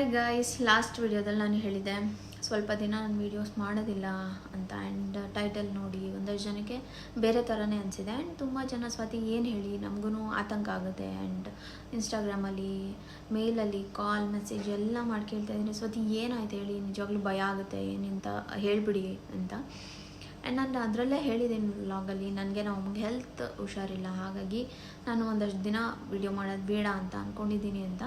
Hi guys last ವಿಡಿಯೋದಲ್ಲಿ ನಾನು ಹೇಳಿದ್ದೆ, ಸ್ವಲ್ಪ ದಿನ ನಾನು ವೀಡಿಯೋಸ್ ಮಾಡೋದಿಲ್ಲ ಅಂತ ಆ್ಯಂಡ್ ಟೈಟಲ್ ನೋಡಿ ಒಂದಷ್ಟು ಜನಕ್ಕೆ ಬೇರೆ ಥರನೇ ಅನಿಸಿದೆ. ಆ್ಯಂಡ್ ತುಂಬ ಜನ ಸ್ವಾತಿ ಏನು ಹೇಳಿ ನಮಗೂ ಆತಂಕ ಆಗುತ್ತೆ. ಆ್ಯಂಡ್ ಇನ್ಸ್ಟಾಗ್ರಾಮಲ್ಲಿ ಮೇಲಲ್ಲಿ ಕಾಲ್ ಮೆಸೇಜ್ ಎಲ್ಲ ಮಾಡಿ ಕೇಳ್ತಾ ಇದ್ದೀನಿ. ಸ್ವಾತಿ ಏನಾಯ್ತು ಹೇಳಿ, ನಿಜವಾಗ್ಲೂ ಭಯ ಆಗುತ್ತೆ, ಏನಂತ ಹೇಳಿಬಿಡಿ ಅಂತ. ಆ್ಯಂಡ್ ನಾನು ಅದರಲ್ಲೇ ಹೇಳಿದ್ದೀನಿ ವ್ಲಾಗಲ್ಲಿ ನನಗೆ ನಾವು ಅಮ್ಮಗೆ ಹೆಲ್ತ್ ಹುಷಾರಿಲ್ಲ. ಹಾಗಾಗಿ ನಾನು ಒಂದಷ್ಟು ದಿನ ವಿಡಿಯೋ ಮಾಡೋದು ಬೇಡ ಅಂತ ಅಂದ್ಕೊಂಡಿದ್ದೀನಿ ಅಂತ.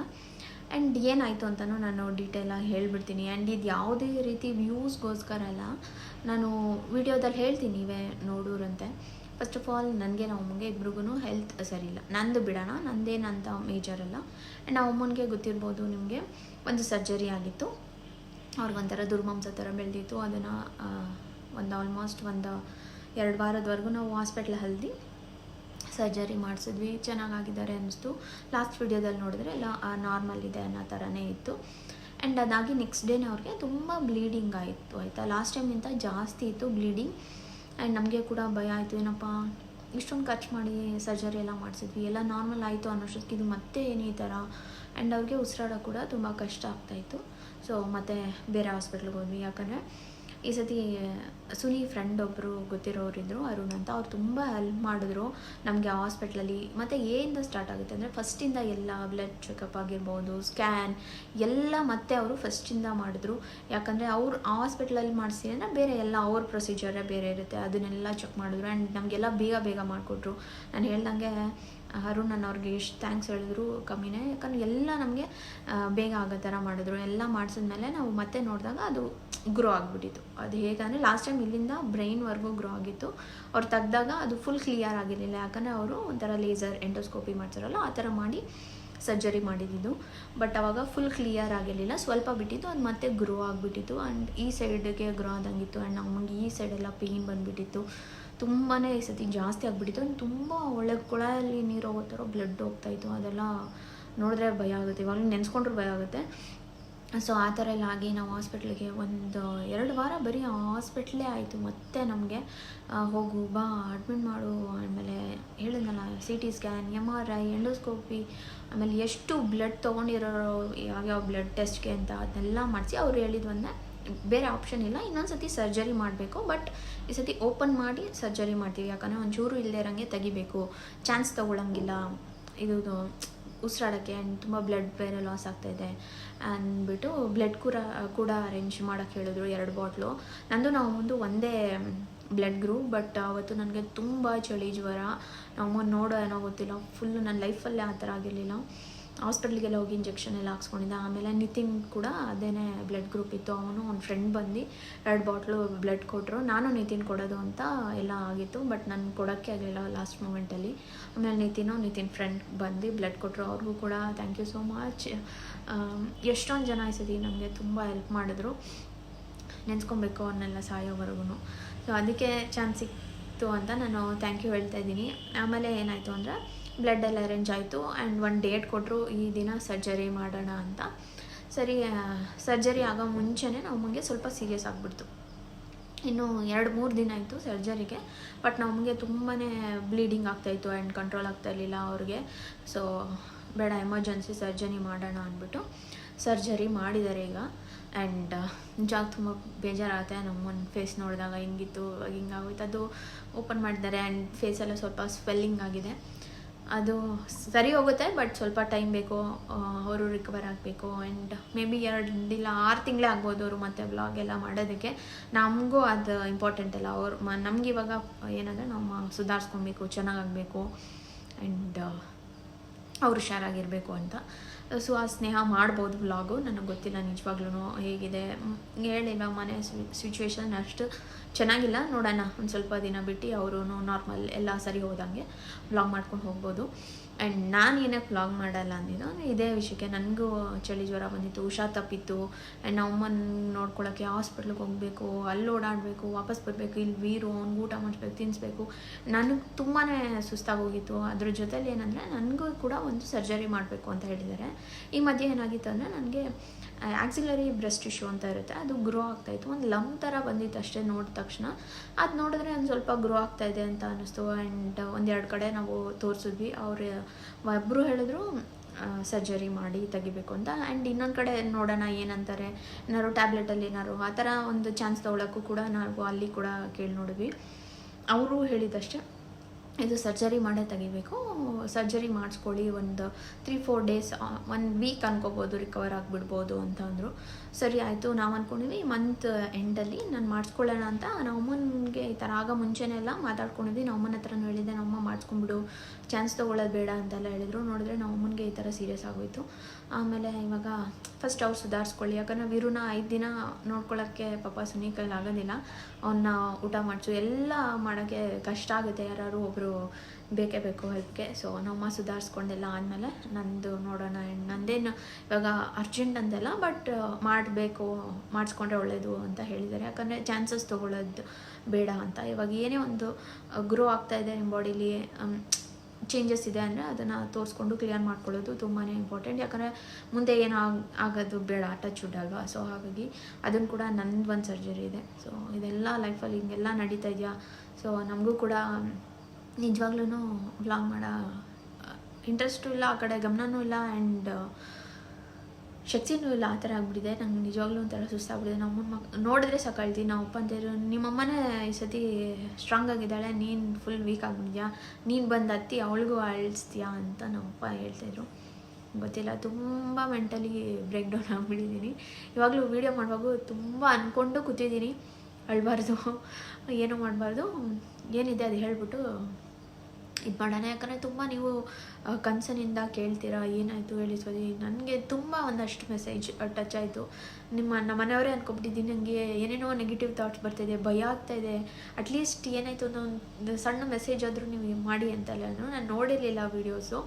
ಆ್ಯಂಡ್ ಏನಾಯಿತು ಅಂತಲೂ ನಾನು ಡೀಟೇಲಾಗಿ ಹೇಳಿಬಿಡ್ತೀನಿ. ಆ್ಯಂಡ್ ಇದು ಯಾವುದೇ ರೀತಿ ವ್ಯೂಸ್ಗೋಸ್ಕರ ಅಲ್ಲ, ನಾನು ವಿಡಿಯೋದಲ್ಲಿ ಹೇಳ್ತೀನಿ ನೀವೇ ನೋಡೋರಂತೆ. ಫಸ್ಟ್ ಆಫ್ ಆಲ್ ನನಗೆ ನಮ್ಮ ಅಮ್ಮಂಗೆ ಇಬ್ರಿಗೂ ಹೆಲ್ತ್ ಸರಿ ಇಲ್ಲ ನಂದು ಬಿಡೋಣ ನಂದೇನಂತ ಮೇಜರ್ ಅಲ್ಲ. ಆ್ಯಂಡ್ ನಾವು ಅಮ್ಮನಿಗೆ ಗೊತ್ತಿರ್ಬೋದು ನಿಮಗೆ, ಒಂದು ಸರ್ಜರಿ ಆಗಿತ್ತು. ಅವ್ರಿಗೊಂಥರ ದುರ್ಮಾಂಸ ಥರ ಬೆಳೆದಿತ್ತು. ಅದನ್ನು ಒಂದು ಆಲ್ಮೋಸ್ಟ್ ಒಂದು ಎರಡು ವಾರದವರೆಗೂ ನಾವು ಹಾಸ್ಪಿಟ್ಲ್ ಹಲ್ದಿ ಸರ್ಜರಿ ಮಾಡಿಸಿದ್ವಿ, ಚೆನ್ನಾಗಾಗಿದ್ದಾರೆ ಅನ್ನಿಸ್ತು. ಲಾಸ್ಟ್ ವಿಡಿಯೋದಲ್ಲಿ ನೋಡಿದ್ರೆ ಎಲ್ಲ ನಾರ್ಮಲ್ ಇದೆ ಅನ್ನೋ ಥರನೇ ಇತ್ತು. ಆ್ಯಂಡ್ ಅದಾಗಿ ನೆಕ್ಸ್ಟ್ ಡೇನೇ ಅವ್ರಿಗೆ ತುಂಬ ಬ್ಲೀಡಿಂಗ್ ಆಯಿತು, ಆಯಿತಾ? ಲಾಸ್ಟ್ ಟೈಮ್ಗಿಂತ ಜಾಸ್ತಿ ಇತ್ತು ಬ್ಲೀಡಿಂಗ್ ಆ್ಯಂಡ್ ನಮಗೆ ಕೂಡ ಭಯ ಆಯಿತು, ಏನಪ್ಪ? ಇಷ್ಟೊಂದು ಖರ್ಚು ಮಾಡಿ ಸರ್ಜರಿ ಎಲ್ಲ ಮಾಡಿಸಿದ್ವಿ, ಎಲ್ಲ ನಾರ್ಮಲ್ ಆಯಿತು ಅನ್ನೋಷ್ಟೊತ್ತಿಗೆ ಇದು ಮತ್ತೆ ಏನೇ ಈ ಥರ? ಆ್ಯಂಡ್ ಅವ್ರಿಗೆ ಉಸಿರಾಡೋಕೆ ಕೂಡ ತುಂಬ ಕಷ್ಟ ಆಗ್ತಾಯಿತ್ತು ಸೊ ಮತ್ತೆ ಬೇರೆ ಹಾಸ್ಪಿಟ್ಲಿಗೆ ಹೋದ್ವಿ, ಯಾಕಂದರೆ ಈ ಸತಿ ಸುನಿ ಫ್ರೆಂಡ್ ಒಬ್ಬರು ಗೊತ್ತಿರೋರಿದ್ದರು ಅರುಣ್ ಅಂತ. ಅವ್ರು ತುಂಬ ಹೆಲ್ಪ್ ಮಾಡಿದ್ರು ನಮಗೆ ಹಾಸ್ಪಿಟ್ಲಲ್ಲಿ ಮತ್ತು ಏನಿಂದ ಸ್ಟಾರ್ಟ್ ಆಗುತ್ತೆ ಅಂದರೆ ಫಸ್ಟಿಂದ ಎಲ್ಲ ಬ್ಲಡ್ ಚೆಕಪ್ ಆಗಿರ್ಬೋದು ಸ್ಕ್ಯಾನ್ ಎಲ್ಲ ಮತ್ತೆ ಅವರು ಫಸ್ಟಿಂದ ಮಾಡಿದ್ರು. ಯಾಕಂದರೆ ಅವ್ರು ಹಾಸ್ಪಿಟ್ಲಲ್ಲಿ ಅಂದರೆ ಬೇರೆ ಎಲ್ಲ ಅವ್ರ ಪ್ರೊಸೀಜರೇ ಬೇರೆ ಇರುತ್ತೆ. ಅದನ್ನೆಲ್ಲ ಚೆಕ್ ಮಾಡಿದ್ರು. ಆ್ಯಂಡ್ ನಮಗೆಲ್ಲ ಬೇಗ ಬೇಗ ಮಾಡಿಕೊಟ್ರು. ನಾನು ಹೇಳ್ದಂಗೆ ಅರುಣ್ ನಾನು ಅವ್ರಿಗೆ ಎಷ್ಟು ಥ್ಯಾಂಕ್ಸ್ ಹೇಳಿದ್ರು ಕಮ್ಮಿನೇ. ಯಾಕಂದ್ರೆ ಎಲ್ಲ ನಮಗೆ ಬೇಗ ಆಗೋ ಥರ ಮಾಡಿದ್ರು. ಎಲ್ಲ ಮಾಡಿಸಿದ್ಮೇಲೆ ನಾವು ಮತ್ತೆ ನೋಡಿದಾಗ ಅದು ಗ್ರೋ ಆಗಿಬಿಟ್ಟಿತ್ತು. ಅದು ಹೇಗಂದರೆ ಲಾಸ್ಟ್ ಟೈಮ್ ಇಲ್ಲಿಂದ ಬ್ರೈನ್ವರೆಗೂ ಗ್ರೋ ಆಗಿತ್ತು. ಅವ್ರು ತೆಗ್ದಾಗ ಅದು ಫುಲ್ ಕ್ಲಿಯರ್ ಆಗಿರಲಿಲ್ಲ. ಯಾಕಂದರೆ ಅವರು ಒಂಥರ ಲೇಸರ್ ಎಂಡೋಸ್ಕೋಪಿ ಮಾಡ್ತಾರಲ್ಲ ಆ ಥರ ಮಾಡಿ ಸರ್ಜರಿ ಮಾಡಿದ್ದು. ಬಟ್ ಅವಾಗ ಫುಲ್ ಕ್ಲಿಯರ್ ಆಗಿರಲಿಲ್ಲ. ಸ್ವಲ್ಪ ಬಿಟ್ಟಿತ್ತು, ಅದು ಮತ್ತೆ ಗ್ರೋ ಆಗಿಬಿಟ್ಟಿತ್ತು. ಆ್ಯಂಡ್ ಈ ಸೈಡ್ಗೆ ಗ್ರೋ ಆದಂಗಿತ್ತು. ಆ್ಯಂಡ್ ನಮಗೆ ಈ ಸೈಡೆಲ್ಲ ಪೇಯ್ನ್ ಬಂದುಬಿಟ್ಟಿತ್ತು. ತುಂಬಾ ಈ ಸತಿ ಜಾಸ್ತಿ ಆಗಿಬಿಟ್ಟಿತ್ತು. ತುಂಬ ಒಳ್ಳೆ ಕೊಳಲ್ಲಿ ನೀರು ಹೋಗೋ ಥರ ಬ್ಲಡ್ ಹೋಗ್ತಾಯಿತ್ತು ಅದೆಲ್ಲ ನೋಡಿದ್ರೆ ಭಯ ಆಗುತ್ತೆ. ಇವಾಗ ನೆನೆಸ್ಕೊಂಡ್ರೆ ಭಯ ಆಗುತ್ತೆ. ಸೊ ಆ ಥರ ಎಲ್ಲ ಆಗಿ ನಾವು ಹಾಸ್ಪಿಟ್ಲಿಗೆ ಒಂದು ಎರಡು ವಾರ ಬರೀ ಹಾಸ್ಪಿಟ್ಲೇ ಆಯಿತು. ಮತ್ತೆ ನಮಗೆ ಹೋಗು, ಬಾ ಅಡ್ಮಿಟ್ ಮಾಡು. ಆಮೇಲೆ ಹೇಳಿದ್ನಲ್ಲ C T scan M R I endoscopy ಆಮೇಲೆ ಎಷ್ಟು ಬ್ಲಡ್ ತೊಗೊಂಡಿರೋ ಯಾವ್ಯಾವ ಬ್ಲಡ್ ಟೆಸ್ಟ್ಗೆ ಅಂತ ಅದನ್ನೆಲ್ಲ ಮಾಡಿಸಿ ಅವ್ರು ಹೇಳಿದ್ದು ಒಂದೇ. ಬೇರೆ ಆಪ್ಷನ್ ಇಲ್ಲ. ಇನ್ನೊಂದು ಸತಿ ಸರ್ಜರಿ ಮಾಡಬೇಕು ಬಟ್ ಈ ಸತಿ ಓಪನ್ ಮಾಡಿ ಸರ್ಜರಿ ಮಾಡ್ತೀವಿ. ಯಾಕಂದರೆ ಒಂಚೂರು ಇಲ್ಲದೆ ಇರೋಂಗೆ ತೆಗಿಬೇಕು. ಚಾನ್ಸ್ ತೊಗೊಳಂಗಿಲ್ಲ. ಇದು ಉಸಿರಾಡೋಕ್ಕೆ ಆ್ಯಂಡ್ ತುಂಬ ಬ್ಲಡ್ ಬೇರೆ ಲಾಸ್ ಆಗ್ತಾಯಿದೆ ಅಂದ್ಬಿಟ್ಟು ಬ್ಲಡ್ ಕೂಡ ಕೂಡ ಅರೇಂಜ್ ಮಾಡೋಕ್ಕೆ ಹೇಳಿದ್ರು ಎರಡು ಬಾಟ್ಲು ನಂದು ನಾವು ಒಂದು ಒಂದೇ ಬ್ಲಡ್ ಗ್ರೂಪ್ ಬಟ್ ಅವತ್ತು ನನಗೆ ತುಂಬ ಚಳಿ ಜ್ವರ. ನಮ್ಮ ನೋಡೋ ಏನೋ ಗೊತ್ತಿಲ್ಲ. ಫುಲ್ಲು ನನ್ನ ಲೈಫಲ್ಲೇ ಆ ಥರ ಆಗಿರಲಿಲ್ಲ. ಹಾಸ್ಪಿಟ್ಲಿಗೆಲ್ಲ ಹೋಗಿ ಇಂಜೆಕ್ಷನ್ ಎಲ್ಲ ಹಾಕ್ಸ್ಕೊಂಡಿದ್ದೆ. ಆಮೇಲೆ ನಿತಿನ್ ಕೂಡ ಅದೇನೇ ಬ್ಲಡ್ ಗ್ರೂಪ್ ಇತ್ತು. ಅವನು ಅವ್ನ ಫ್ರೆಂಡ್ ಬಂದು ಎರಡು ಬಾಟ್ಲು ಬ್ಲಡ್ ಕೊಟ್ಟರು ನಾನು ನಿತಿನ್ ಕೊಡೋದು ಅಂತ ಎಲ್ಲ ಆಗಿತ್ತು ಬಟ್ ನಾನು ಕೊಡೋಕ್ಕೆ ಆಗಲಿಲ್ಲ ಲಾಸ್ಟ್ ಮೂಮೆಂಟಲ್ಲಿ ಆಮೇಲೆ ನಿತಿನು ನಿತಿನ್ ಫ್ರೆಂಡ್ ಬಂದು ಬ್ಲಡ್ ಕೊಟ್ಟರು ಅವ್ರಿಗೂ ಕೂಡ ಥ್ಯಾಂಕ್ ಯು ಸೋ ಮಚ್ ಎಷ್ಟೊಂದು ಜನ ಈ ನಮಗೆ ತುಂಬ ಹೆಲ್ಪ್ ಮಾಡಿದ್ರು. ನೆನೆಸ್ಕೊಬೇಕು ಅವ್ರನ್ನೆಲ್ಲ ಸಾಯೋವರೆಗೂ ಸೊ ಅದಕ್ಕೆ ಚಾನ್ಸ್ ಸಿಕ್ತು ಅಂತ ನಾನು ಥ್ಯಾಂಕ್ ಯು ಹೇಳ್ತಾ ಇದ್ದೀನಿ. ಆಮೇಲೆ ಏನಾಯಿತು ಅಂದರೆ ಬ್ಲಡ್ ಎಲ್ಲ ಅರೇಂಜ್ ಆಯಿತು. ಆ್ಯಂಡ್ ಒಂದು ಡೇಟ್ ಕೊಟ್ಟರು ಈ ದಿನ ಸರ್ಜರಿ ಮಾಡೋಣ ಅಂತ. ಸರಿ ಸರ್ಜರಿ ಆಗೋ ಮುಂಚೆನೇ ನಮಗೆ ಸ್ವಲ್ಪ ಸೀರಿಯಸ್ ಆಗಿಬಿಡ್ತು. ಇನ್ನು ಎರಡು ಮೂರು ದಿನ ಆಯಿತು ಸರ್ಜರಿಗೆ ಬಟ್ ನಮಗೆ ತುಂಬಾ ಬ್ಲೀಡಿಂಗ್ ಆಗ್ತಾಯಿತ್ತು ಆ್ಯಂಡ್ ಕಂಟ್ರೋಲ್ ಆಗ್ತಾ ಇರಲಿಲ್ಲ ಅವ್ರಿಗೆ. ಸೊ ಬೇಡ ಎಮರ್ಜೆನ್ಸಿ ಸರ್ಜರಿ ಮಾಡೋಣ ಅಂದ್ಬಿಟ್ಟು ಸರ್ಜರಿ ಮಾಡಿದ್ದಾರೆ ಈಗ. ಆ್ಯಂಡ್ ನಿಜಾಗ ತುಂಬ ಬೇಜಾರಾಗುತ್ತೆ. ನಮ್ಮೊಂದು ಫೇಸ್ ನೋಡಿದಾಗ ಹಿಂಗಿತ್ತು ಹಿಂಗಾಗೋಯ್ತು ಅದು ಓಪನ್ ಮಾಡಿದ್ದಾರೆ. ಆ್ಯಂಡ್ ಫೇಸೆಲ್ಲ ಸ್ವಲ್ಪ ಸ್ವೆಲ್ಲಿಂಗ್ ಆಗಿದೆ. ಅದು ಸರಿ ಹೋಗುತ್ತೆ ಬಟ್ ಸ್ವಲ್ಪ ಟೈಮ್ ಬೇಕು ಅವರು ರಿಕವರ್ ಆಗಬೇಕು ಆ್ಯಂಡ್ ಮೇ ಬಿ ಎರಡು ಇಲ್ಲ ಆರು ತಿಂಗಳೇ ಆಗ್ಬೋದು ಅವರು ಮತ್ತೆ ವ್ಲಾಗ್ ಎಲ್ಲ ಮಾಡೋದಕ್ಕೆ. ನಮಗೂ ಅದು ಇಂಪಾರ್ಟೆಂಟ್ ಅಲ್ಲ, ಅವ್ರು ಮ ನಮಗಿವಾಗ ಏನಂದರೆ ನಾವು ಸುಧಾರಿಸ್ಕೊಬೇಕು ಚೆನ್ನಾಗಾಗಬೇಕು ಆ್ಯಂಡ್ ಅವ್ರು ಹುಷಾರಾಗಿರಬೇಕು ಅಂತ. ಸೊ ಆ ಸ್ನೇಹ ಮಾಡ್ಬೋದು ವ್ಲಾಗು ನನಗೆ ಗೊತ್ತಿಲ್ಲ ನಿಜವಾಗ್ಲೂ ಹೇಗಿದೆ. ಹೇಳಿಲ್ಲ ಮನೆ ಸಿಚುವೇಶನ್ ಅಷ್ಟು ಚೆನ್ನಾಗಿಲ್ಲ. ನೋಡೋಣ, ಒಂದು ಸ್ವಲ್ಪ ದಿನ ಬಿಟ್ಟು ಅವರು ನಾರ್ಮಲ್ ಎಲ್ಲ ಸರಿ ಹೋದಂಗೆ ವ್ಲಾಗ್ ಮಾಡ್ಕೊಂಡು ಹೋಗ್ಬೋದು. ಆ್ಯಂಡ್ ನಾನು ಏನಕ್ಕೆ ವ್ಲಾಗ್ ಮಾಡಲ್ಲ ಅಂದಿದ್ದು ಅಂದರೆ ಇದೇ ವಿಷಯಕ್ಕೆ. ನನಗೂ ಚಳಿ ಜ್ವರ ಬಂದಿತ್ತು ಹುಷಾರ್ ತಪ್ಪಿತ್ತು. ಆ್ಯಂಡ್ ನಮ್ಮನ್ನ ನೋಡ್ಕೊಳ್ಳೋಕ್ಕೆ ಹಾಸ್ಪಿಟ್ಲಿಗೆ ಹೋಗಬೇಕು, ಅಲ್ಲಿ ಓಡಾಡಬೇಕು, ವಾಪಸ್ ಬರಬೇಕು, ಇಲ್ಲಿ ವೀರು ಅವ್ನಿಗೆ ಊಟ ಮಾಡಿಸ್ಬೇಕು ತಿನ್ನಿಸ್ಬೇಕು ನನಗೆ ತುಂಬಾ ಸುಸ್ತಾಗೋಗಿತ್ತು ಅದ್ರ ಜೊತೇಲಿ ಏನಂದರೆ, ನನಗೂ ಕೂಡ ಒಂದು ಸರ್ಜರಿ ಮಾಡಬೇಕು ಅಂತ ಹೇಳಿದ್ದಾರೆ. ಈ ಮಧ್ಯೆ ಏನಾಗಿತ್ತು ಅಂದರೆ, ನನಗೆ ಆಕ್ಸಿಲರಿ ಬ್ರೆಸ್ಟ್ ಇಶ್ಯೂ ಅಂತ ಇರುತ್ತೆ, ಅದು ಗ್ರೋ ಆಗ್ತಾಯಿತ್ತು ಒಂದು ಲಮ್ ಥರ ಬಂದಿತ್ತು ಅಷ್ಟೇ ನೋಡಿದ ತಕ್ಷಣ. ಅದು ನೋಡಿದ್ರೆ ಒಂದು ಸ್ವಲ್ಪ ಗ್ರೋ ಆಗ್ತಾಯಿದೆ ಅಂತ ಅನ್ನಿಸ್ತು. ಆ್ಯಂಡ್ ಒಂದೆರಡು ಕಡೆ ನಾವು ತೋರಿಸಿದ್ವಿ. ಅವ್ರು ಒಬ್ಬರು ಹೇಳಿದ್ರು ಸರ್ಜರಿ ಮಾಡಿ ತೆಗಿಬೇಕು ಅಂತ. ಆ್ಯಂಡ್ ಇನ್ನೊಂದು ಕಡೆ ನೋಡೋಣ ಏನಂತಾರೆ, ಏನಾದ್ರು ಟ್ಯಾಬ್ಲೆಟಲ್ಲಿ ಏನಾದ್ರು, ಆ ಥರ ಒಂದು ಚಾನ್ಸ್ ತೊಗೊಳಕ್ಕೂ ಕೂಡ ನಾವು ಅಲ್ಲಿ ಕೂಡ ಕೇಳಿ ನೋಡಿದ್ವಿ. ಅವರು ಹೇಳಿದಷ್ಟೇ. ಇದು ಸರ್ಜರಿ ಮಾಡೇ ತೆಗಿಬೇಕು. ಸರ್ಜರಿ ಮಾಡಿಸ್ಕೊಳ್ಳಿ ಒಂದು three four days one week ಅನ್ಕೋಬೋದು recover ಆಗಿಬಿಡ್ಬೋದು ಅಂತ ಅಂದರು. ಸರಿ, ಆಯಿತು, ನಾವು ಅಂದ್ಕೊಂಡಿದ್ವಿ ಮಂತ್ ಎಂಡಲ್ಲಿ ನಾನು ಮಾಡಿಸ್ಕೊಳ್ಳೋಣ ಅಂತ. ನಾವು ಅಮ್ಮನಿಗೆ ಈ ಥರ ಆಗ ಮುಂಚೆನೇ ಎಲ್ಲ ಮಾತಾಡ್ಕೊಂಡಿದ್ವಿ. ನಮ್ಮ ಅಮ್ಮನ ಹತ್ರನೂ ಹೇಳಿದ್ದೆ ನಮ್ಮಮ್ಮ ಮಾಡಿಸ್ಕೊಂಬಿಡು ಚಾನ್ಸ್ ತೊಗೊಳ್ಳೋದು ಬೇಡ ಅಂತೆಲ್ಲ ಹೇಳಿದ್ರು. ನೋಡಿದ್ರೆ ನಮ್ಮ ಅಮ್ಮನಿಗೆ ಈ ಥರ ಸೀರಿಯಸ್ ಆಗೋಯ್ತು. ಆಮೇಲೆ ಇವಾಗ ಫಸ್ಟ್ ಅವ್ರು ಸುಧಾರಿಸ್ಕೊಳ್ಳಿ. ಯಾಕಂದರೆ ವೀರುನ ಐದು ದಿನ ನೋಡ್ಕೊಳ್ಳೋಕ್ಕೆ ಪಾಪ ಸುನೀಕಲ್ಲಿ ಆಗೋದಿಲ್ಲ. ಅವನ್ನ ಊಟ ಮಾಡಿಸು. ಎಲ್ಲ ಮಾಡೋಕ್ಕೆ ಕಷ್ಟ ಆಗುತ್ತೆ. ಯಾರು ಒಬ್ಬರು ಬೇಕೇ ಬೇಕು ಹೆಲ್ಪ್ಗೆ ಸೊ ನಮ್ಮ ಸುಧಾರಿಸ್ಕೊಂಡೆಲ್ಲ ಆದಮೇಲೆ ನಂದು ನೋಡೋಣ ಆ್ಯಂಡ್ ನಂದೇನು ಇವಾಗ ಅರ್ಜೆಂಟ್ ಅಂದೆಲ್ಲ ಬಟ್ ಮಾಡಬೇಕು, ಮಾಡಿಸ್ಕೊಂಡ್ರೆ ಒಳ್ಳೆಯದು ಅಂತ ಹೇಳಿದ್ದಾರೆ. ಯಾಕಂದರೆ ಚಾನ್ಸಸ್ ತೊಗೊಳ್ಳೋದು ಬೇಡ ಅಂತ. ಇವಾಗ ಏನೇ ಒಂದು ಗ್ರೋ ಆಗ್ತಾ ಇದೆ ನಿಮ್ಮ ಬಾಡೀಲಿ ಚೇಂಜಸ್ ಇದೆ ಅಂದರೆ ಅದನ್ನು ತೋರಿಸ್ಕೊಂಡು ಕ್ಲಿಯರ್ ಮಾಡ್ಕೊಳ್ಳೋದು ತುಂಬಾ ಇಂಪಾರ್ಟೆಂಟ್ ಯಾಕಂದರೆ ಮುಂದೆ ಏನು ಆಗ್ ಆಗೋದು ಬೇಡ ಟಚ್ ವುಡ್ ಅಲ್ವಾ? ಸೊ ಹಾಗಾಗಿ ಅದನ್ನು ಕೂಡ ನಂದು ಒಂದು ಸರ್ಜರಿ ಇದೆ. ಸೊ ಇದೆಲ್ಲ ಲೈಫಲ್ಲಿ ಹಿಂಗೆಲ್ಲ ನಡೀತಾ ಇದೆಯಾ? ಸೊ ನಮಗೂ ಕೂಡ ನಿಜವಾಗ್ಲೂ ವ್ಲಾಗ್ ಮಾಡೋ ಇಂಟ್ರೆಸ್ಟು ಇಲ್ಲ, ಆ ಕಡೆ ಗಮನವೂ ಇಲ್ಲ ಆ್ಯಂಡ್ ಶಕ್ತಿನೂ ಇಲ್ಲ, ಆ ಥರ ಆಗಿಬಿಟ್ಟಿದೆ. ನಂಗೆ ನಿಜವಾಗ್ಲೂ ಒಂಥರ ಸುಸ್ತಾಗ್ಬಿಟ್ಟಿದೆ. ನಮ್ಮ ಮಕ್, ನೋಡಿದ್ರೆ ಸಾಕಾಳ್ತೀವಿ ನಾವು ಅಪ್ಪ ಅಂತಿದ್ರು ನಿಮ್ಮಮ್ಮನೇ ಈ ಸತಿ ಸ್ಟ್ರಾಂಗ್ ಆಗಿದ್ದಾಳೆ. ನೀನು ಫುಲ್ ವೀಕ್ ಆಗಿಬಿಟ್ಟಿದ್ಯಾ? ನೀನು ಬಂದು ಹತ್ತಿ ಅವಳಿಗೂ ಅಳಿಸ್ತೀಯಾ ಅಂತ ನಮ್ಮಪ್ಪ ಹೇಳ್ತಾಯಿದ್ರು ಗೊತ್ತಿಲ್ಲ. ತುಂಬ ಮೆಂಟಲಿ ಬ್ರೇಕ್ ಡೌನ್ ಆಗಿಬಿಟ್ಟಿದ್ದೀನಿ. ಇವಾಗಲೂ ವೀಡಿಯೋ ಮಾಡುವಾಗ ತುಂಬ ಅಂದ್ಕೊಂಡು ಕೂತಿದ್ದೀನಿ. ಅಳಬಾರ್ದು. ಏನೂ ಮಾಡಬಾರ್ದು. ಏನಿದೆ ಅದು ಹೇಳ್ಬಿಟ್ಟು ಇದು ಮಾಡೋಣ ಯಾಕಂದರೆ ತುಂಬ ನೀವು ಕನ್ಸನಿಂದ ಕೇಳ್ತೀರಾ, ಏನಾಯಿತು ಹೇಳಿ ಸ್ವಾತಿ. ನನಗೆ ತುಂಬ ಒಂದಷ್ಟು ಮೆಸೇಜ್ ಟಚ್ ಆಯಿತು. ನಿಮ್ಮ, ನಮ್ಮ ಮನೆಯವರೇ ಅಂದ್ಕೊಬಿಟ್ಟಿದ್ದೀನಿ ನನಗೆ ಏನೇನೋ ನೆಗೆಟಿವ್ ಥಾಟ್ಸ್ ಬರ್ತಿದೆ, ಭಯ ಆಗ್ತಾಯಿದೆ ಅಟ್ಲೀಸ್ಟ್ ಏನಾಯಿತು ಅನ್ನೋ ಒಂದು ಸಣ್ಣ ಮೆಸೇಜ್ ಆದರೂ ನೀವು ಮಾಡಿ ಅಂತೆಲ್ಲ ನಾನು ನೋಡಿರಲಿಲ್ಲ ವೀಡಿಯೋಸು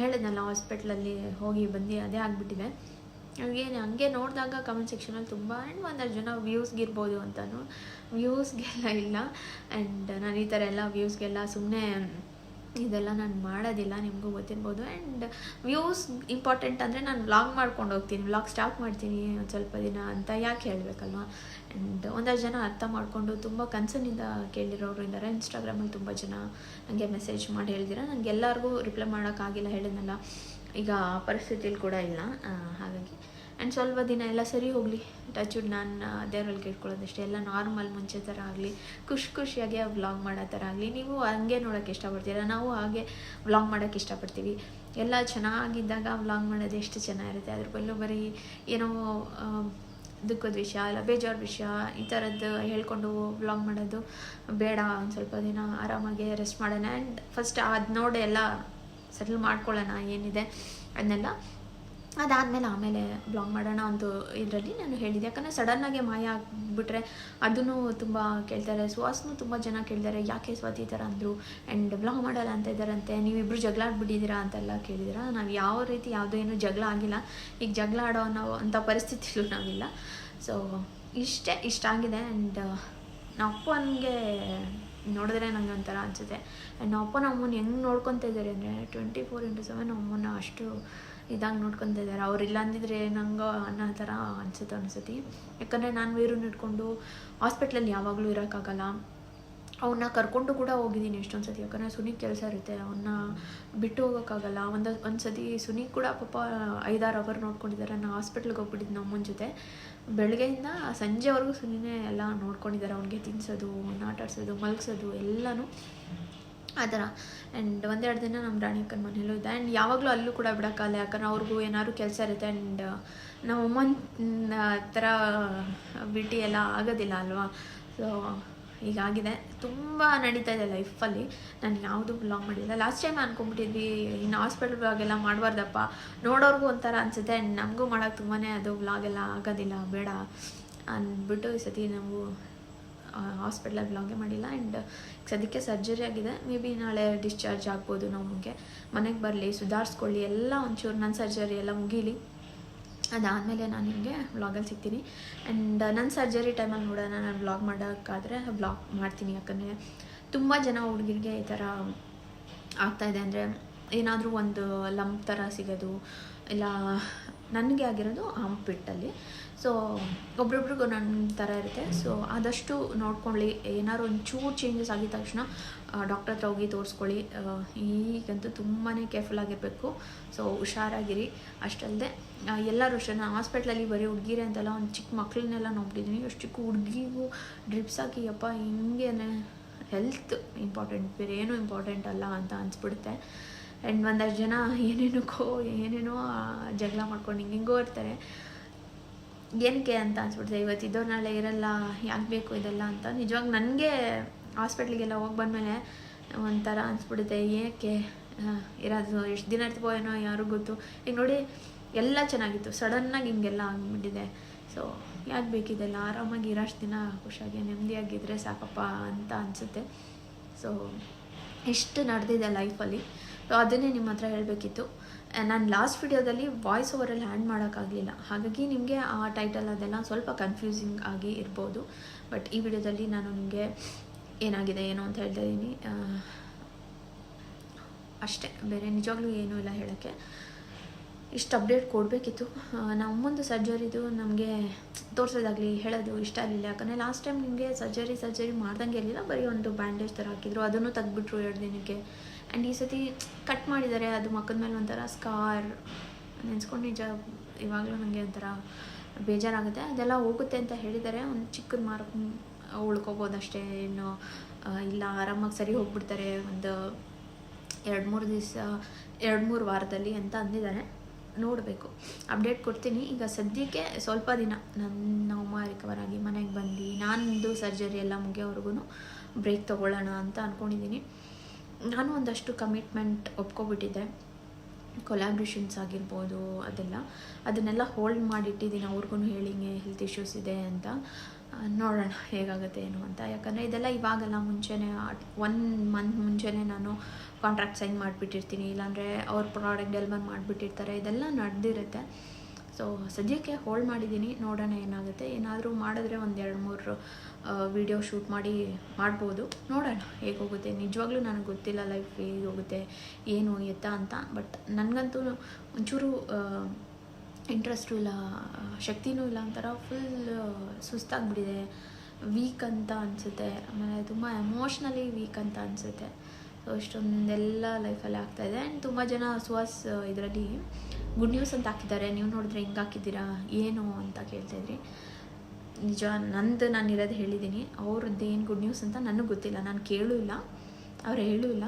ಹೇಳಿದ್ನಲ್ಲ ಹಾಸ್ಪಿಟ್ಲಲ್ಲಿ ಹೋಗಿ ಬಂದು, ಅದೇ ಆಗಿಬಿಟ್ಟಿದೆ. ಏನು ಹಂಗೆ ನೋಡಿದಾಗ ಕಮೆಂಟ್ ಸೆಕ್ಷನಲ್ಲಿ ತುಂಬ ಆ್ಯಂಡ್ ಒಂದಷ್ಟು ಜನ ವ್ಯೂಸ್ಗಿರ್ಬೋದು ಅಂತಲೂ ವ್ಯೂಸ್ಗೆಲ್ಲ ಇಲ್ಲ. ಆ್ಯಂಡ್ ನಾನು ಈ ಥರ ಎಲ್ಲ ವ್ಯೂಸ್ಗೆಲ್ಲ ಸುಮ್ಮನೆ ಇದೆಲ್ಲ ನಾನು ಮಾಡೋದಿಲ್ಲ, ನಿಮಗೂ ಗೊತ್ತಿರ್ಬೋದು. ಆ್ಯಂಡ್ ವ್ಯೂಸ್ ಇಂಪಾರ್ಟೆಂಟ್ ಅಂದರೆ ನಾನು ವ್ಲಾಗ್ ಮಾಡ್ಕೊಂಡು ಹೋಗ್ತೀನಿ ವ್ಲಾಗ್ ಸ್ಟಾಪ್ ಮಾಡ್ತೀನಿ ಒಂದು ಸ್ವಲ್ಪ ದಿನ ಅಂತ ಯಾಕೆ ಹೇಳಬೇಕಲ್ವ? ಆ್ಯಂಡ್ ಒಂದಷ್ಟು ಜನ ಅರ್ಥ ಮಾಡಿಕೊಂಡು ತುಂಬ ಕನ್ಸರ್ನಿಂದ ಕೇಳಿರೋರು ಇದ್ದಾರೆ. ಇನ್ಸ್ಟಾಗ್ರಾಮಲ್ಲಿ ತುಂಬ ಜನ ನನಗೆ ಮೆಸೇಜ್ ಮಾಡಿ ಹೇಳಿದಿರ? ನನಗೆ ಎಲ್ಲರಿಗೂ ರಿಪ್ಲೈ ಮಾಡೋಕ್ಕಾಗಿಲ್ಲ ಹೇಳಿದ್ನಲ್ಲ. ಈಗ ಪರಿಸ್ಥಿತಿಯಲ್ಲಿ ಕೂಡ ಇಲ್ಲ. ಹಾಗಾಗಿ. ಆ್ಯಂಡ್ ಸ್ವಲ್ಪ ದಿನ ಎಲ್ಲ ಸರಿ ಹೋಗಲಿ. ಟಚ್ ವುಡ್ ನಾನು ದೇವರಲ್ಲಿ ಕೇಳ್ಕೊಳ್ಳೋದಷ್ಟೇ ಎಲ್ಲ ನಾರ್ಮಲ್ ಮುಂಚೆ ಥರ ಆಗಲಿ. ಖುಷಿ ಖುಷಿಯಾಗಿ ವ್ಲಾಗ್ ಮಾಡೋ ಥರ ಆಗಲಿ. ನೀವು ಹಂಗೆ ನೋಡೋಕ್ಕೆ ಇಷ್ಟಪಡ್ತೀರಾ? ನಾವು ಹಾಗೆ ವ್ಲಾಗ್ ಮಾಡೋಕ್ಕೆ ಇಷ್ಟಪಡ್ತೀವಿ. ಎಲ್ಲ ಚೆನ್ನಾಗಿದ್ದಾಗ ವ್ಲಾಗ್ ಮಾಡೋದು ಎಷ್ಟು ಚೆನ್ನಾಗಿರುತ್ತೆ. ಅದ್ರ ಬದಲು ಬರೀ ಏನೋ ದುಃಖದ ವಿಷಯ, ಇಲ್ಲ ಬೇಜಾರು ವಿಷಯ, ಈ ಥರದ್ದು ಹೇಳ್ಕೊಂಡು ವ್ಲಾಗ್ ಮಾಡೋದು ಬೇಡ. ಒಂದು ಸ್ವಲ್ಪ ದಿನ ಆರಾಮಾಗಿ ರೆಸ್ಟ್ ಮಾಡೋಣ. ಆ್ಯಂಡ್ ಫಸ್ಟ್ ಅದು ನೋಡಿ ಎಲ್ಲ ಸೆಟ್ಲ್ ಮಾಡ್ಕೊಳ್ಳೋಣ, ಏನಿದೆ ಅದನ್ನೆಲ್ಲ ಅದಾದಮೇಲೆ ಆಮೇಲೆ ಬ್ಲಾಗ್ ಮಾಡೋಣ ಒಂದು ಇದರಲ್ಲಿ ನಾನು ಹೇಳಿದ್ದೆ ಯಾಕಂದರೆ ಸಡನ್ನಾಗೆ ಮಾಯ ಆಗಿಬಿಟ್ರೆ ಅದನ್ನು ತುಂಬ ಕೇಳ್ತಾರೆ. ಸುಹಾಸ್ನು ತುಂಬ ಜನ ಕೇಳ್ತಾರೆ, ಯಾಕೆ ಸ್ವಾತಿ ಥರ ಅಂದರು? ಆ್ಯಂಡ್ ಬ್ಲಾಗ್ ಮಾಡಲ್ಲ ಅಂತ ಇದ್ದಾರಂತೆ ನೀವಿಬ್ಬರು ಜಗಳ ಆಡ್ಬಿಟ್ಟಿದ್ದೀರಾ ಅಂತೆಲ್ಲ ಕೇಳಿದಿರ, ನಾವು ಯಾವ ರೀತಿ ಯಾವುದೋ ಏನು ಜಗಳ ಆಗಿಲ್ಲ. ಈಗ ಜಗಳ ಆಡೋ ಅನ್ನೋ ಅಂಥ ಪರಿಸ್ಥಿತಿಲೂ ನಾವಿಲ್ಲ. ಸೊ ಇಷ್ಟೇ ಇಷ್ಟ ಆಗಿದೆ ಆ್ಯಂಡ್ ನಮ್ಮ ಅಪ್ಪನಿಗೆ ನೋಡಿದ್ರೆ ನನಗೆ ಒಂಥರ ಅನಿಸುತ್ತೆ. ಆ್ಯಂಡ್ ಅಪ್ಪ ನಮ್ಮನ್ನ ಹೆಂಗೆ ನೋಡ್ಕೊತಾ ಇದ್ದಾರೆ ಅಂದರೆ ಟ್ವೆಂಟಿ ಫೋರ್ ಇಂಟು ಸೆವೆನ್ ನಮ್ಮನ್ನ ಅಷ್ಟು ಇದಾಗಿ ನೋಡ್ಕೊತಾ ಇದ್ದಾರೆ ಅವ್ರಿಲ್ಲ ಅಂದಿದ್ರೆ ನಂಗೆ ಅನ್ನೋ ಥರ ಅನಿಸುತ್ತೆ ಅನಿಸುತ್ತೆ. ಯಾಕಂದರೆ ನಾನು ವೀರನ್ನ ಇಟ್ಕೊಂಡು ಹಾಸ್ಪಿಟ್ಲಲ್ಲಿ ಯಾವಾಗಲೂ ಇರೋಕ್ಕಾಗಲ್ಲ. ಅವನ್ನ ಕರ್ಕೊಂಡು ಕೂಡ ಹೋಗಿದ್ದೀನಿ ಎಷ್ಟೊಂದು ಸತಿ ಯಾಕಂದರೆ ಸುನಿ ಕೆಲಸ ಇರುತ್ತೆ ಅವನ್ನ ಬಿಟ್ಟು ಹೋಗೋಕ್ಕಾಗಲ್ಲ. ಒಂದು ಒಂದು ಸತಿ ಸುನಿ ಕೂಡ ಪಾಪ ಐದಾರು ಅವರ್ ನೋಡ್ಕೊಂಡಿದ್ದಾರೆ ನಾನು ಹಾಸ್ಪಿಟ್ಲಿಗೆ ಹೋಗ್ಬಿಟ್ಟಿದ್ದು ನಮ್ಮನ ಜೊತೆ. ಬೆಳಗ್ಗೆಯಿಂದ ಸಂಜೆವರೆಗೂ ಸುನಿನೇ ಎಲ್ಲ ನೋಡ್ಕೊಂಡಿದ್ದಾರೆ ಅವನಿಗೆ ತಿನ್ನಿಸೋದು ಆಟಾಡ್ಸೋದು ಮಲಗಿಸೋದು, ಎಲ್ಲನೂ. ಆ ಥರ. ಆ್ಯಂಡ್ ಒಂದೆರಡು ದಿನ ನಮ್ಮ ರಾಣಿಕನ ಮನೇಲೂ ಇದೆ. ಆ್ಯಂಡ್ ಯಾವಾಗಲೂ ಅಲ್ಲೂ ಕೂಡ ಬಿಡೋಕ್ಕಾಗಲ್ಲ, ಯಾಕಂದ್ರೆ ಅವ್ರಿಗೂ ಏನಾದ್ರು ಕೆಲಸ ಇರುತ್ತೆ. ಆ್ಯಂಡ್ ನಮ್ಮ ಅಮ್ಮನ ಥರ ಬಿಟ್ಟು ಎಲ್ಲ ಆಗೋದಿಲ್ಲ ಅಲ್ವಾ? ಸೊ ಹೀಗಾಗಿದೆ ತುಂಬ ನಡೀತಾ ಇದೆ ಲೈಫಲ್ಲಿ. ನಾನು ಯಾವುದೂ ಬ್ಲಾಗ್ ಮಾಡಿಲ್ಲ. ಲಾಸ್ಟ್ ಟೈಮ್ ಅಂದ್ಕೊಂಬಿಟ್ಟಿದ್ವಿ ಇನ್ನು ಹಾಸ್ಪಿಟಲ್ ಬ್ಲಾಗೆಲ್ಲ ಮಾಡಬಾರ್ದಪ್ಪ. ನೋಡೋರ್ಗು ಒಂಥರ ಅನಿಸುತ್ತೆ. ಆ್ಯಂಡ್ ನಮಗೂ ಮಾಡೋಕ್ಕೆ ತುಂಬಾ ಅದು ಬ್ಲಾಗೆಲ್ಲ ಆಗೋದಿಲ್ಲ, ಬೇಡ. ಅಂದ್ಬಿಟ್ಟು ಈ ಸತಿ ನಾವು ಹಾಸ್ಪಿಟ್ಲಲ್ಲಿ ಬ್ಲಾಗೇ ಮಾಡಿಲ್ಲ. ಆ್ಯಂಡ್ ಸದ್ಯಕ್ಕೆ ಸರ್ಜರಿ ಆಗಿದೆ. ಮೇ ಬಿ ನಾಳೆ ಡಿಸ್ಚಾರ್ಜ್ ಆಗ್ಬೋದು ನಮಗೆ. ಮನೆಗೆ ಬರಲಿ, ಸುಧಾರಿಸ್ಕೊಳ್ಳಿ, ಎಲ್ಲ ಒಂಚೂರು ನನ್ನ ಸರ್ಜರಿ ಎಲ್ಲ ಮುಗೀಲಿ. ಅದಾದಮೇಲೆ ನಾನು ನಿಮಗೆ ವ್ಲಾಗಲ್ಲಿ ಸಿಗ್ತೀನಿ. ಆ್ಯಂಡ್ ನನ್ನ ಸರ್ಜರಿ ಟೈಮಲ್ಲಿ ನೋಡೋಣ, ನಾನು ವ್ಲಾಗ್ ಮಾಡೋಕ್ಕಾದರೆ ವ್ಲಾಗ್ ಮಾಡ್ತೀನಿ ಯಾಕಂದರೆ ತುಂಬ ಜನ ಹುಡುಗಿರಿಗೆ ಈ ಥರ ಆಗ್ತಾಯಿದೆ ಅಂದರೆ ಏನಾದರೂ ಒಂದು ಲಂಪ್ ಥರ ಸಿಗೋದು, ಇಲ್ಲ ನನಗೆ ಆಗಿರೋದು ಆಂಪಿಟ್ಟಲ್ಲಿ ಸೊ ಒಬ್ರೊಬ್ರಿಗೂ ನನ್ನ ಥರ ಇರುತ್ತೆ. ಸೊ ಆದಷ್ಟು ನೋಡ್ಕೊಳ್ಳಿ. ಏನಾದ್ರು ಒಂಚೂರು ಚೇಂಜಸ್ ಆಗಿದ ತಕ್ಷಣ ಡಾಕ್ಟರ್ ಹತ್ರ ಹೋಗಿ ತೋರಿಸ್ಕೊಳ್ಳಿ. ಈಗಂತೂ ತುಂಬಾ ಕೇರ್ಫುಲ್ ಆಗಿರಬೇಕು. ಸೊ ಹುಷಾರಾಗಿರಿ. ಅಷ್ಟಲ್ಲದೆ ಎಲ್ಲರೂ ಅಷ್ಟೇ. ನಾನು ಹಾಸ್ಪಿಟ್ಲಲ್ಲಿ ಬರೀ ಹುಡುಗಿರೆ ಅಂತೆಲ್ಲ, ಒಂದು ಚಿಕ್ಕ ಮಕ್ಕಳನ್ನೆಲ್ಲ ನೋಡ್ಬಿಟ್ಟಿದ್ದೀನಿ ಎಷ್ಟು ಚಿಕ್ಕ ಹುಡುಗಿಗೂ ಡ್ರಿಪ್ಸ್ ಹಾಕಿ ಅಪ್ಪ ಹಿಂಗೇನೆ ಹೆಲ್ತ್ ಇಂಪಾರ್ಟೆಂಟ್ ಬೇರೆ ಏನೂ ಇಂಪಾರ್ಟೆಂಟ್ ಅಲ್ಲ ಅಂತ ಅನಿಸ್ಬಿಡುತ್ತೆ. ಆ್ಯಂಡ್ ಒಂದಷ್ಟು ಜನ ಏನೇನಕ್ಕೋ, ಏನೇನೋ ಜಗಳ ಮಾಡ್ಕೊಂಡು ಹಿಂಗಿಂಗೋ ಇರ್ತಾರೆ. ಏನಕ್ಕೆ ಅಂತ ಅನ್ಸ್ಬಿಡ್ತದೆ ಇವತ್ತು ಇದ್ದವ್ರ ನಾಳೆ ಇರಲ್ಲ, ಯಾಕೆ ಬೇಕು ಇದೆಲ್ಲ ಅಂತ. ನಿಜವಾಗ ನನಗೆ ಹಾಸ್ಪಿಟ್ಲಿಗೆಲ್ಲ ಹೋಗಿ ಬಂದಮೇಲೆ ಒಂಥರ ಅನ್ಸ್ಬಿಡುತ್ತೆ. ಏಕೆ ಇರೋದು, ಎಷ್ಟು ದಿನ ಇರ್ತೀವೋ ಏನೋ ಯಾರು ಗೊತ್ತು. ಈಗ ನೋಡಿ, ಎಲ್ಲ ಚೆನ್ನಾಗಿತ್ತು. ಸಡನ್ನಾಗಿ ಹಿಂಗೆಲ್ಲ ಆಗಿಬಿಟ್ಟಿದೆ. ಸೊ ಯಾಕೆ ಬೇಕಿದೆಲ್ಲ? ಆರಾಮಾಗಿ ಇರೋಷ್ಟು ದಿನ ಖುಷಿಯಾಗಿ ನೆಮ್ಮದಿಯಾಗಿದ್ದರೆ ಸಾಕಪ್ಪ ಅಂತ ಅನಿಸುತ್ತೆ. ಸೊ ಇಷ್ಟು ನಡೆದಿದೆ ಲೈಫಲ್ಲಿ ಸೊ ಅದನ್ನೇ ನಿಮ್ಮ ಹತ್ರ ಹೇಳಬೇಕಿತ್ತು. ನಾನು ಲಾಸ್ಟ್ ವಿಡಿಯೋದಲ್ಲಿ ವಾಯ್ಸ್ ಓವರಲ್ಲಿ ಹ್ಯಾಂಡ್ ಮಾಡೋಕ್ಕಾಗಲಿಲ್ಲ. ಹಾಗಾಗಿ ನಿಮಗೆ ಆ ಟೈಟಲ್ ಅದೆಲ್ಲ ಸ್ವಲ್ಪ ಕನ್ಫ್ಯೂಸಿಂಗ್ ಆಗಿ ಇರ್ಬೋದು. ಬಟ್ ಈ ವಿಡಿಯೋದಲ್ಲಿ ನಾನು ನಿಮಗೆ ಏನಾಗಿದೆ, ಏನು ಅಂತ ಹೇಳ್ತಾ ಇದ್ದೀನಿ ಅಷ್ಟೇ. ಬೇರೆ ನಿಜವಾಗ್ಲೂ ಏನೂ ಇಲ್ಲ ಹೇಳೋಕ್ಕೆ. ಇಷ್ಟು ಅಪ್ಡೇಟ್ ಕೊಡಬೇಕಿತ್ತು. ನಾವು ಮುಂದೆ ಸರ್ಜರಿದು ನಮಗೆ ತೋರಿಸೋದಾಗಲಿ, ಹೇಳೋದು ಇಷ್ಟ ಆಗಲಿಲ್ಲ. ಯಾಕಂದರೆ ಲಾಸ್ಟ್ ಟೈಮ್ ನಿಮಗೆ ಸರ್ಜರಿ ಸರ್ಜರಿ ಮಾಡ್ದಂಗೆ ಇರಲಿಲ್ಲ. ಬರೀ ಒಂದು ಬ್ಯಾಂಡೇಜ್ ಥರ ಹಾಕಿದ್ರು. ಅದನ್ನು ತೆಗ್ದುಬಿಟ್ರು ಎರಡು ದಿನಕ್ಕೆ. ಆ್ಯಂಡ್ ಈ ಸತಿ ಕಟ್ ಮಾಡಿದ್ದಾರೆ ಅದು ಮಕ್ಕದ ಮೇಲೆ ಒಂಥರ ಸ್ಕಾರ್ ನೆನೆಸ್ಕೊಂಡು ನಿಜ ಇವಾಗಲೂ ನನಗೆ ಒಂಥರ ಬೇಜಾರಾಗುತ್ತೆ. ಅದೆಲ್ಲ ಹೋಗುತ್ತೆ ಅಂತ ಹೇಳಿದ್ದಾರೆ ಒಂದು ಚಿಕ್ಕದು ಮಾರ್ಕ್ ಉಳ್ಕೋಬೋದು ಅಷ್ಟೇ ಏನು ಇಲ್ಲ ಆರಾಮಾಗಿ ಸರಿ ಹೋಗ್ಬಿಡ್ತಾರೆ, ಒಂದು ಎರಡು ಮೂರು ದಿವಸ, ಎರಡು ಮೂರು ವಾರದಲ್ಲಿ ಅಂತ ಅಂದಿದ್ದಾರೆ ನೋಡಬೇಕು. ಅಪ್ಡೇಟ್ ಕೊಡ್ತೀನಿ. ಈಗ ಸದ್ಯಕ್ಕೆ ಸ್ವಲ್ಪ ದಿನ ನನ್ನ ಅಮ್ಮ ರಿಕವರ್ ಆಗಿ ಮನೆಗೆ ಬಂದು ನಾನು ಸರ್ಜರಿ ಎಲ್ಲ ಮುಗಿಯೋವರೆಗೂ ಬ್ರೇಕ್ ತೊಗೊಳ್ಳೋಣ ಅಂತ ಅಂದ್ಕೊಂಡಿದ್ದೀನಿ ನಾನು ಒಂದಷ್ಟು ಕಮಿಟ್ಮೆಂಟ್ ಒಪ್ಕೊಬಿಟ್ಟಿದ್ದೆ. ಕೊಲ್ಯಾಬ್ರೇಷನ್ಸ್ ಆಗಿರ್ಬೋದು, ಅದೆಲ್ಲ. ಅದನ್ನೆಲ್ಲ ಹೋಲ್ಡ್ ಮಾಡಿಟ್ಟಿದ್ದೀನಿ, ಅವ್ರಿಗೂ ಹೇಳಿಂಗೆ ಹೆಲ್ತ್ ಇಶ್ಯೂಸ್ ಇದೆ ಅಂತ. ನೋಡೋಣ ಹೇಗಾಗುತ್ತೆ ಏನು ಅಂತ. ಯಾಕಂದರೆ ಇದೆಲ್ಲ ಇವಾಗಲ್ಲ ಮುಂಚೆನೇ ಒನ್ ಮಂತ್ ಮುಂಚೆನೇ ನಾನು ಕಾಂಟ್ರಾಕ್ಟ್ ಸೈನ್ ಮಾಡಿಬಿಟ್ಟಿರ್ತೀನಿ. ಇಲ್ಲಾಂದರೆ ಅವ್ರ ಪ್ರಾಡಕ್ಟ್ ಡೆಲಿವರ್ ಮಾಡಿಬಿಟ್ಟಿರ್ತಾರೆ. ಇದೆಲ್ಲ ನಡೆದಿರುತ್ತೆ. ಸೊ ಸದ್ಯಕ್ಕೆ ಹೋಲ್ಡ್ ಮಾಡಿದ್ದೀನಿ. ನೋಡೋಣ ಏನಾಗುತ್ತೆ. ಏನಾದರೂ ಮಾಡಿದ್ರೆ ಒಂದು ಎರಡು ಮೂರು ವಿಡಿಯೋ ಶೂಟ್ ಮಾಡಿ ಮಾಡ್ಬೋದು. ನೋಡೋಣ ಹೇಗೆ ಹೋಗುತ್ತೆ. ನಿಜವಾಗ್ಲೂ ನನಗೆ ಗೊತ್ತಿಲ್ಲ ಲೈಫ್ ಹೇಗೆ ಹೋಗುತ್ತೆ, ಏನು ಎತ್ತ ಅಂತ. ಬಟ್ ನನಗಂತೂ ಒಂಚೂರು ಇಂಟ್ರೆಸ್ಟು ಇಲ್ಲ, ಶಕ್ತಿನೂ ಇಲ್ಲ ಒಂಥರ ಫುಲ್ ಸುಸ್ತಾಗಿಬಿಟ್ಟಿದೆ. ವೀಕ್ ಅಂತ ಅನಿಸುತ್ತೆ. ಆಮೇಲೆ ತುಂಬ ಎಮೋಷ್ನಲಿ ವೀಕ್ ಅಂತ ಅನಿಸುತ್ತೆ. ಸೊ ಇಷ್ಟೊಂದೆಲ್ಲ ಲೈಫಲ್ಲಿ ಆಗ್ತಾಯಿದೆ ಆ್ಯಂಡ್ ತುಂಬ ಜನ ಸುಹಾಸ್ ಇದರಲ್ಲಿ ಗುಡ್ ನ್ಯೂಸ್ ಅಂತ ಹಾಕಿದ್ದಾರೆ. ನೀವು ನೋಡಿದ್ರೆ ಹಿಂಗೆ ಹಾಕಿದ್ದೀರಾ, ಏನು ಅಂತ ಕೇಳ್ತಾಯಿದ್ರಿ ನಿಜ, ನಂದು ನಾನು ಇರೋದು ಹೇಳಿದ್ದೀನಿ. ಅವ್ರದ್ದು ಏನು ಗುಡ್ ನ್ಯೂಸ್ ಅಂತ ನನಗೆ ಗೊತ್ತಿಲ್ಲ. ನಾನು ಕೇಳೂ ಇಲ್ಲ. ಅವ್ರು ಹೇಳೂ ಇಲ್ಲ.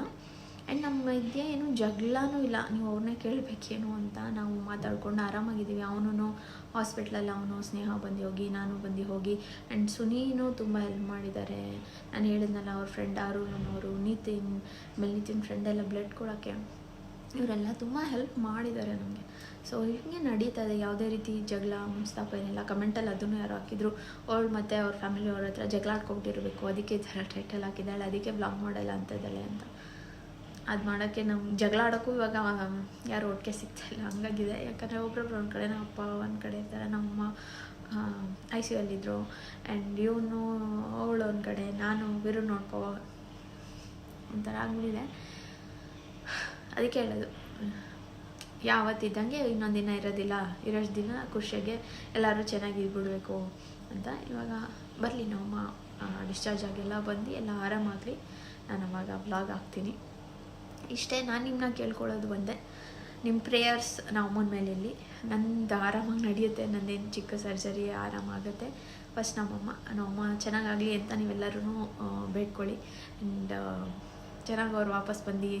ಆ್ಯಂಡ್ ನಮ್ಮ ಮಧ್ಯೆ ಏನು ಜಗಳನೂ ಇಲ್ಲ. ನೀವು ಅವ್ರನ್ನೇ ಕೇಳಬೇಕೇನು ಅಂತ ನಾವು ಮಾತಾಡ್ಕೊಂಡು ಆರಾಮಾಗಿದ್ದೀವಿ. ಅವನು ಹಾಸ್ಪಿಟ್ಲಲ್ಲಿ ಅವನು ಸ್ನೇಹ ಬಂದು ಹೋಗಿ, ನಾನು ಬಂದು ಹೋಗಿ. ಆ್ಯಂಡ್ ಸುನೀನು ತುಂಬ ಹೆಲ್ಪ್ ಮಾಡಿದ್ದಾರೆ. ನಾನು ಹೇಳಿದ್ನಲ್ಲ, ಅವ್ರ ಫ್ರೆಂಡ್ ಅರುಣ್ ಅವರು, ನಿತಿನ್ ಆಮೇಲೆ ನಿತಿನ್ ಫ್ರೆಂಡ್ ಎಲ್ಲ ಬ್ಲಡ್ ಕೊಡೋಕ್ಕೆ. ಇವರೆಲ್ಲ ತುಂಬ ಹೆಲ್ಪ್ ಮಾಡಿದ್ದಾರೆ ನಮಗೆ. ಸೊ ಹಿಂಗೆ ನಡೀತಾ ಇದೆ. ಯಾವುದೇ ರೀತಿ ಜಗಳ, ಮುನ್ಸ್ತಾಪ ಏನಿಲ್ಲ. ಕಮೆಂಟಲ್ಲಿ ಅದನ್ನು ಯಾರು ಹಾಕಿದ್ರು. ಅವಳು ಮತ್ತು ಅವ್ರ ಫ್ಯಾಮಿಲಿ ಅವ್ರ ಹತ್ರ ಜಗಳ ಆಡ್ಕೊಂಡಿರಬೇಕು ಅದಕ್ಕೆ ಈ ಥರ ಟೈಟಲ್ ಹಾಕಿದ್ದಾಳೆ. ಅದಕ್ಕೆ ಬ್ಲಾಗ್ ಮಾಡಲ್ಲ ಅಂತ ಇದ್ದಾಳೆ ಅಂತ. ಅದು ಮಾಡೋಕ್ಕೆ ನಮ್ಮ ಜಗಳ ಆಡೋಕ್ಕೂ ಇವಾಗ, ಯಾರು ಒಟ್ಟಿಗೆ ಸಿಗ್ತಾಯಿಲ್ಲ ಹಂಗಾಗಿದೆ. ಯಾಕಂದರೆ ಒಬ್ರೊಬ್ರು ಒಂದು ಕಡೆ, ನಮ್ಮ ಅಪ್ಪ ಒಂದು ಕಡೆ ಇರ್ತಾರೆ ನಮ್ಮಮ್ಮ ಐ ಸಿ ಯಲ್ಲಿದ್ದರು ಆ್ಯಂಡ್ ಇವನು, ಅವಳು ಒಂದು ಕಡೆ, ನಾನು ಬಿರು ನೋಡ್ಕೋ ಒಂಥರ ಆಗ್ಬಿಟ್ಟಿದೆ. ಅದಕ್ಕೆ ಹೇಳೋದು. ಯಾವತ್ತಿದ್ದಂಗೆ ಇನ್ನೊಂದು ದಿನ ಇರೋದಿಲ್ಲ. ಇರೋಷ್ಟು ದಿನ ಖುಷಿಯಾಗೆ ಎಲ್ಲರೂ ಚೆನ್ನಾಗಿ ಬಿಡಬೇಕು ಅಂತ ಇವಾಗ ಬರಲಿ ನಮ್ಮಮ್ಮ ಡಿಸ್ಚಾರ್ಜ್ ಆಗೆಲ್ಲ ಬಂದು ಎಲ್ಲ ಆರಾಮಾಗಲಿ. ನಾನು ಅವಾಗ ಬ್ಲಾಗ್ ಹಾಕ್ತೀನಿ. ಇಷ್ಟೇ ನಾನು ನಿಮ್ಮನ್ನ ಕೇಳ್ಕೊಳ್ಳೋದು ಒಂದೇ. ನಿಮ್ಮ ಪ್ರೇಯರ್ಸ್ ನಾವು ಅಮ್ಮನ ಮೇಲೆ ಇಲ್ಲಿ ನಂದು ಆರಾಮಾಗಿ ನಡೆಯುತ್ತೆ, ನಂದೇನು ಚಿಕ್ಕ ಸರ್ಜರಿ ಆರಾಮಾಗುತ್ತೆ ಫಸ್ಟ್ ನಮ್ಮಮ್ಮ ನಮ್ಮಮ್ಮ ಚೆನ್ನಾಗಾಗಲಿ ಅಂತ ನೀವೆಲ್ಲರೂ ಬೇಡ್ಕೊಳ್ಳಿ. ಆ್ಯಂಡ್ ಚೆನ್ನಾಗಿ ಅವ್ರು ವಾಪಸ್ ಬಂದು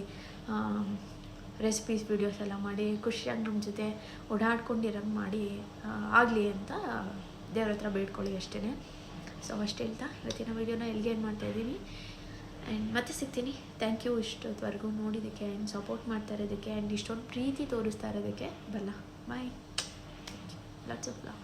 ರೆಸಿಪೀಸ್ ವೀಡಿಯೋಸ್ ಎಲ್ಲ ಮಾಡಿ ಖುಷಿಯಾಗಿ ನಮ್ಮ ಜೊತೆ ಓಡಾಡ್ಕೊಂಡಿರಂಗೆ ಮಾಡಿ ಆಗಲಿ ಅಂತ ದೇವ್ರ ಹತ್ರ ಬೇಡ್ಕೊಳ್ಳಿ ಅಷ್ಟೇ ಸೊ ಅಷ್ಟು ಹೇಳ್ತಾ, ಇವತ್ತಿನ ವೀಡಿಯೋನ ಎಲ್ಲಿಗೆ ಏನು ಮಾಡ್ತಾಯಿದ್ದೀನಿ ಆ್ಯಂಡ್ ಮತ್ತೆ ಸಿಗ್ತೀನಿ. ಥ್ಯಾಂಕ್ ಯು ಇಷ್ಟೊತ್ತವರೆಗೂ ನೋಡಿದ್ದಕ್ಕೆ ಆ್ಯಂಡ್ ಸಪೋರ್ಟ್ ಮಾಡ್ತಾ ಇರೋದಕ್ಕೆ ಆ್ಯಂಡ್ ಇಷ್ಟೊಂದು ಪ್ರೀತಿ ತೋರಿಸ್ತಾ ಇರೋದಕ್ಕೆ ಬಲ್ಲ ಬಾಯ್ ಲಾಟ್ಸ್ ಆಫ್ ಲವ್